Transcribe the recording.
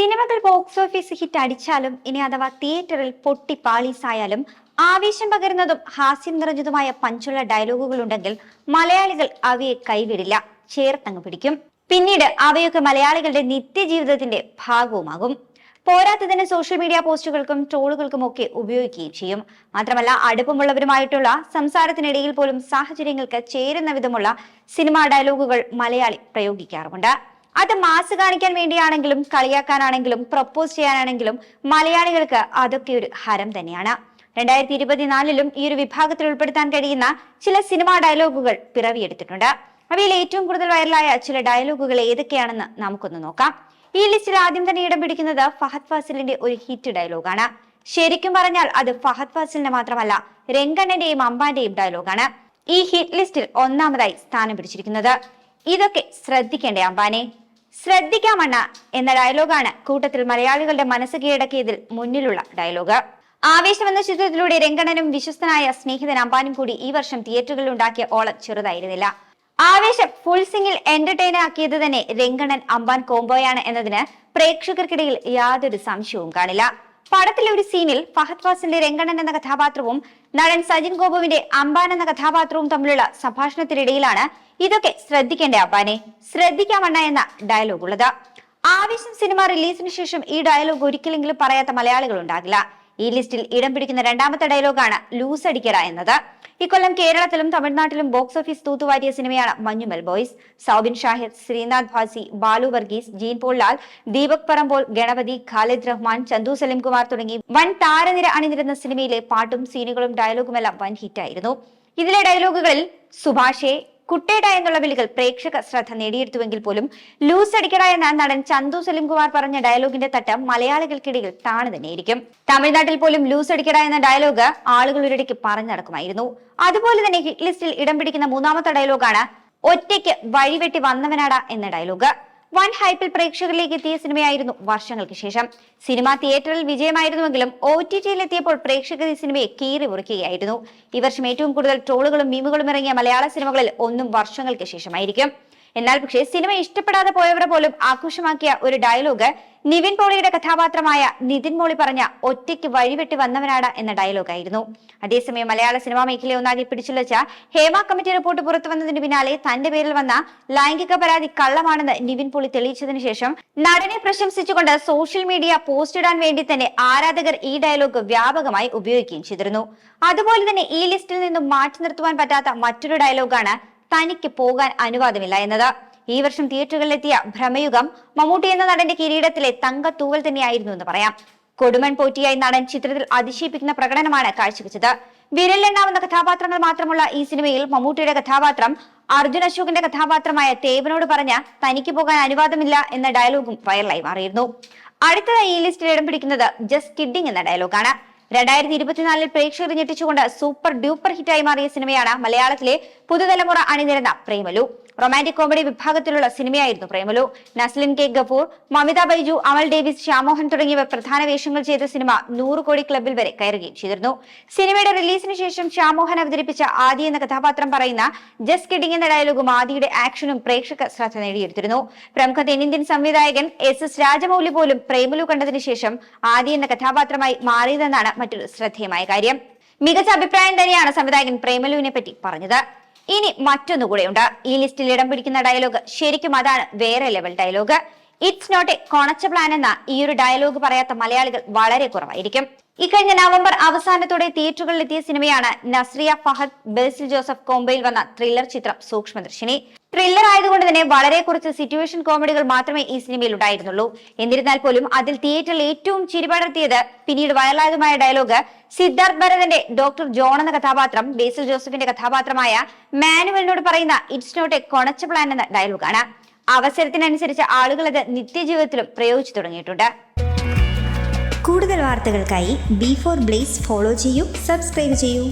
സിനിമകൾ box office hit അടിച്ചാലും ഇനി അഥവാ തിയേറ്ററിൽ പൊട്ടി പാളീസായാലും ആവേശം പകരുന്നതും ഹാസ്യം നിറഞ്ഞതുമായ പഞ്ചുള്ള ഡയലോഗുകൾ ഉണ്ടെങ്കിൽ മലയാളികൾ അവയെ കൈവിടില്ല ചേർത്തങ്ങ് പിടിക്കും. പിന്നീട് അവയൊക്കെ മലയാളികളുടെ നിത്യജീവിതത്തിന്റെ ഭാഗവുമാകും. പോരാത്തതിന് സോഷ്യൽ മീഡിയ പോസ്റ്റുകൾക്കും ട്രോളുകൾക്കും ഒക്കെ ഉപയോഗിക്കുകയും ചെയ്യും. മാത്രമല്ല അടുപ്പമുള്ളവരുമായിട്ടുള്ള സംസാരത്തിനിടയിൽ പോലും സാഹചര്യങ്ങൾക്ക് ചേരുന്ന വിധമുള്ള സിനിമാ ഡയലോഗുകൾ മലയാളി പ്രയോഗിക്കാറുമുണ്ട്. അത് മാസ് കാണിക്കാൻ വേണ്ടിയാണെങ്കിലും കളിയാക്കാനാണെങ്കിലും പ്രപ്പോസ് ചെയ്യാനാണെങ്കിലും മലയാളികൾക്ക് അതൊക്കെ ഒരു ഹരം തന്നെയാണ്. രണ്ടായിരത്തി ഇരുപത്തിനാലിലും ഈ ഒരു വിഭാഗത്തിൽ ഉൾപ്പെടുത്താൻ കഴിയുന്ന ചില സിനിമാ ഡയലോഗുകൾ പിറവിയെടുത്തിട്ടുണ്ട്. അവയിൽ ഏറ്റവും കൂടുതൽ വൈറലായ ചില ഡയലോഗുകൾ ഏതൊക്കെയാണെന്ന് നമുക്കൊന്ന് നോക്കാം. ഈ ലിസ്റ്റിൽ ആദ്യം തന്നെ ഇടം പിടിക്കുന്നത് ഫഹദ് ഫാസിലിന്റെ ഒരു ഹിറ്റ് ഡയലോഗാണ് ശരിക്കും പറഞ്ഞാൽ അത് ഫഹദ് ഫാസിലിന്റെ മാത്രമല്ല രംഗണ്ണന്റെയും അമ്പാന്റെയും ഡയലോഗാണ് ഈ ഹിറ്റ് ലിസ്റ്റിൽ ഒന്നാമതായി സ്ഥാനം പിടിച്ചിരിക്കുന്നത്. ഇതൊക്കെ ശ്രദ്ധിക്കേണ്ടേ അമ്പാനെ? ശ്രദ്ധിക്കാമണ്ണ എന്ന ഡയലോഗാണ് കൂട്ടത്തിൽ മലയാളികളുടെ മനസ്സ് കീഴടക്കിയതിൽ മുന്നിലുള്ള ഡയലോഗ്. ആവേശം എന്ന ചിത്രത്തിലൂടെ രംഗണനും വിശ്വസ്തനായ സ്നേഹിതൻ അമ്പാനും കൂടി ഈ വർഷം തിയേറ്ററുകളിൽ ഉണ്ടാക്കിയ ഓളം ചെറുതായിരുന്നില്ല. ആവേശം ഫുൾ സിംഗിൽ എന്റർടൈൻ ആക്കിയത് തന്നെ രംഗണൻ അമ്പാൻ കോംബോയാണ് എന്നതിന് പ്രേക്ഷകർക്കിടയിൽ യാതൊരു സംശയവും കാണില്ല. പടത്തിലെ ഒരു സീനിൽ ഫഹദ് ഫാസിന്റെ രംഗണൻ എന്ന കഥാപാത്രവും നടൻ സജിൻ ഗോപുവിന്റെ അമ്പാൻ എന്ന കഥാപാത്രവും തമ്മിലുള്ള സംഭാഷണത്തിനിടയിലാണ് ഇതൊക്കെ ശ്രദ്ധിക്കേണ്ട അമ്പാനെ. ശ്രദ്ധിക്കാമണ്ണ എന്ന ഡയലോഗ് ഉള്ളത്. ആവേശം സിനിമ റിലീസിന് ശേഷം ഈ ഡയലോഗ് ഒരിക്കലെങ്കിലും പറയാത്ത മലയാളികൾ ഉണ്ടാകില്ല. ഈ ലിസ്റ്റിൽ ഇടം പിടിക്കുന്ന രണ്ടാമത്തെ ഡയലോഗാണ് ലൂസ് അടിക്കറ എന്നത്. ഇക്കൊല്ലം കേരളത്തിലും തമിഴ്നാട്ടിലും ബോക്സ് ഓഫീസ് തൂത്തുവാരിയ സിനിമയാണ് മഞ്ഞുമൽ ബോയ്സ്. സൗബിൻ ഷാഹിദ് ശ്രീനാഥ് ഭാസി ബാലു വർഗീസ് ജീൻ പോൾലാൽ ദീപക് പറമ്പോൾ ഗണപതി ഖാലിദ് റഹ്മാൻ ചന്തു സലിംകുമാർ തുടങ്ങി വൻ താരനിര അണിനിരുന്ന സിനിമയിലെ പാട്ടും സീനുകളും ഡയലോഗുമെല്ലാം വൻ ഹിറ്റായിരുന്നു. ഇതിലെ ഡയലോഗുകളിൽ സുഭാഷെ കുട്ടേട എന്നുള്ള വിളികൾ പ്രേക്ഷക ശ്രദ്ധ നേടിയെടുത്തുവെങ്കിൽ പോലും ലൂസ് അടിക്കട എന്ന നടൻ ചന്തു സലിംകുമാർ പറഞ്ഞ ഡയലോഗിന്റെ തട്ട് മലയാളികൾക്കിടയിൽ താണു തന്നെയായിരിക്കും തമിഴ്നാട്ടിൽ പോലും ലൂസ് അടിക്കട എന്ന ഡയലോഗ് ആളുകൾ ഒരിടയ്ക്ക് പറഞ്ഞു നടക്കുമായിരുന്നു. അതുപോലെ തന്നെ ഹിറ്റ് ലിസ്റ്റിൽ ഇടം പിടിക്കുന്ന മൂന്നാമത്തെ ഡയലോഗാണ് ഒറ്റയ്ക്ക് വഴിവെട്ടി വന്നവനാടാ എന്ന ഡയലോഗ്. വൻ ഹൈപ്പിൽ പ്രേക്ഷകരിലേക്ക് എത്തിയ സിനിമയായിരുന്നു വർഷങ്ങൾക്ക് ശേഷം. സിനിമ തിയേറ്ററിൽ വിജയമായിരുന്നുവെങ്കിലും ഒ ടി ടിയിൽ എത്തിയപ്പോൾ പ്രേക്ഷകർ ഈ സിനിമയെ കീറി മുറിക്കുകയായിരുന്നു. ഈ വർഷം ഏറ്റവും കൂടുതൽ ട്രോളുകളും മീമുകളും ഇറങ്ങിയ മലയാള സിനിമകളിൽ ഒന്നും വർഷങ്ങൾക്ക് ശേഷമായിരിക്കും. എന്നാൽ പക്ഷേ സിനിമ ഇഷ്ടപ്പെടാതെ പോയവരെ പോലും ആഘോഷമാക്കിയ ഒരു ഡയലോഗ് നിവിൻ പോളിയുടെ കഥാപാത്രമായ നിതിൻ മോളി പറഞ്ഞ ഒറ്റയ്ക്ക് വഴിവെട്ടി വന്നവനാണ് എന്ന ഡയലോഗായിരുന്നു. അതേസമയം മലയാള സിനിമാ മേഖലയെ ഒന്നാകെ പിടിച്ചുലച്ച ഹേമ കമ്മിറ്റി റിപ്പോർട്ട് പുറത്തു വന്നതിന് പിന്നാലെ തന്റെ പേരിൽ വന്ന ലൈംഗിക പരാതി കള്ളമാണെന്ന് നിവിൻ പോളി തെളിയിച്ചതിന് ശേഷം നടനെ പ്രശംസിച്ചുകൊണ്ട് സോഷ്യൽ മീഡിയ പോസ്റ്റ് ഇടാൻ വേണ്ടി തന്നെ ആരാധകർ ഈ ഡയലോഗ് വ്യാപകമായി ഉപയോഗിക്കുകയും ചെയ്തിരുന്നു. അതുപോലെ തന്നെ ഈ ലിസ്റ്റിൽ നിന്നും മാറ്റി നിർത്തുവാൻ പറ്റാത്ത മറ്റൊരു ഡയലോഗാണ് തനിക്ക് പോകാൻ അനുവാദമില്ല എന്നത്. ഈ വർഷം തിയേറ്ററുകളിലെത്തിയ ഭ്രമയുഗം മമ്മൂട്ടി എന്ന നടന്റെ കിരീടത്തിലെ തങ്കത്തൂവൽ തന്നെയായിരുന്നു എന്ന് പറയാം. കൊടുമൺ പോറ്റിയായി നടൻ ചിത്രത്തിൽ അതിശയിപ്പിക്കുന്ന പ്രകടനമാണ് കാഴ്ചവെച്ചത്. വിരലെണ്ണാവുന്ന കഥാപാത്രങ്ങൾ മാത്രമുള്ള ഈ സിനിമയിൽ മമ്മൂട്ടിയുടെ കഥാപാത്രം അർജുൻ അശോകിന്റെ കഥാപാത്രമായ തേവനോട് പറഞ്ഞ തനിക്ക് പോകാൻ അനുവാദമില്ല എന്ന ഡയലോഗും വൈറലായി മാറിയിരുന്നു. അടുത്തതായി ഈ ലിസ്റ്റിൽ ഇടം പിടിക്കുന്നത് ജസ്റ്റ് കിഡിംഗ് എന്ന ഡയലോഗാണ്. രണ്ടായിരത്തി ഇരുപത്തിനാലിൽ പ്രേക്ഷകർ ഞെട്ടിച്ചുകൊണ്ട് സൂപ്പർ ഡ്യൂപ്പർ ഹിറ്റായി മാറിയ സിനിമയാണ് മലയാളത്തിലെ പുതുതലമുറ അണിനിരന്ന പ്രേമലു. റൊമാന്റിക് കോമഡി വിഭാഗത്തിലുള്ള സിനിമയായിരുന്നു പ്രേമലു. നസ്ലിൻ കെ ഗഫൂർ മമിത ബൈജു അമൽ ഡേവിസ് ശ്യാമോഹൻ തുടങ്ങിയവർ പ്രധാന വേഷങ്ങൾ ചെയ്ത സിനിമ നൂറ് കോടി ക്ലബിൽ വരെ കയറുകയും ചെയ്തിരുന്നു. സിനിമയുടെ റിലീസിന് ശേഷം ശ്യാമോഹൻ അവതരിപ്പിച്ച ആദി എന്ന കഥാപാത്രം പറയുന്ന ജസ്റ്റ് കിഡിംഗ് എന്ന ഡയലോഗും ആദിയുടെ ആക്ഷനും പ്രേക്ഷക ശ്രദ്ധ നേടിയെടുത്തിരുന്നു. പ്രമുഖ തെന്നിന്ത്യൻ സംവിധായകൻ എസ് എസ് രാജമൌലി പോലും പ്രേമലു കണ്ടതിന് ശേഷം ആദി എന്ന കഥാപാത്രമായി മാറിയതെന്നാണ് മറ്റൊരു ശ്രദ്ധേയമായ കാര്യം. മികച്ച അഭിപ്രായം തന്നെയാണ് സംവിധായകൻ പ്രേമലുവിനെ പറ്റി പറഞ്ഞത്. ഇനി മറ്റൊന്നുകൂടെയുണ്ട്. ഈ ലിസ്റ്റിൽ ഇടം പിടിക്കുന്ന ഡയലോഗ് ശരിക്കും അതാണ് വേറെ level dialogue it's not a കൊണച്ച plan എന്ന ഈ ഒരു ഡയലോഗ് പറയാത്ത മലയാളികൾ വളരെ കുറവായിരിക്കും. ഇക്കഴിഞ്ഞ നവംബർ അവസാനത്തോടെ തിയേറ്ററുകളിലെത്തിയ സിനിമയാണ് നസ്രിയ ഫഹദ് ബേസിൽ ജോസഫ് കോംബയിൽ വന്ന ത്രില്ലർ ചിത്രം സൂക്ഷ്മദർശിനി. ത്രില്ലർ ആയതുകൊണ്ട് തന്നെ വളരെ കുറച്ച് സിറ്റുവേഷൻ കോമഡികൾ മാത്രമേ ഈ സിനിമയിൽ ഉണ്ടായിരുന്നുള്ളൂ. എന്നിരുന്നാൽ പോലും അതിൽ തിയേറ്ററിൽ ഏറ്റവും ചിരിപടർത്തിയത് പിന്നീട് വൈറലായതുമായ ഡയലോഗ് സിദ്ധാർത്ഥ് ഭരതന്റെ ഡോക്ടർ ജോൺ എന്ന കഥാപാത്രം ബേസിൽ ജോസഫിന്റെ കഥാപാത്രമായ മാനുവലിനോട് പറയുന്ന ഇറ്റ്സ് നോട്ട് എ കൊണച്ച പ്ലാൻ എന്ന ഡയലോഗാണ് അവസരത്തിനനുസരിച്ച് ആളുകൾ അത് നിത്യജീവിതത്തിലും പ്രയോഗിച്ചു തുടങ്ങിയിട്ടുണ്ട്. കൂടുതൽ വാർത്തകൾക്കായി ബി ഫോർ ബ്ലേസ് ഫോളോ ചെയ്യൂ സബ്സ്ക്രൈബ് ചെയ്യൂ.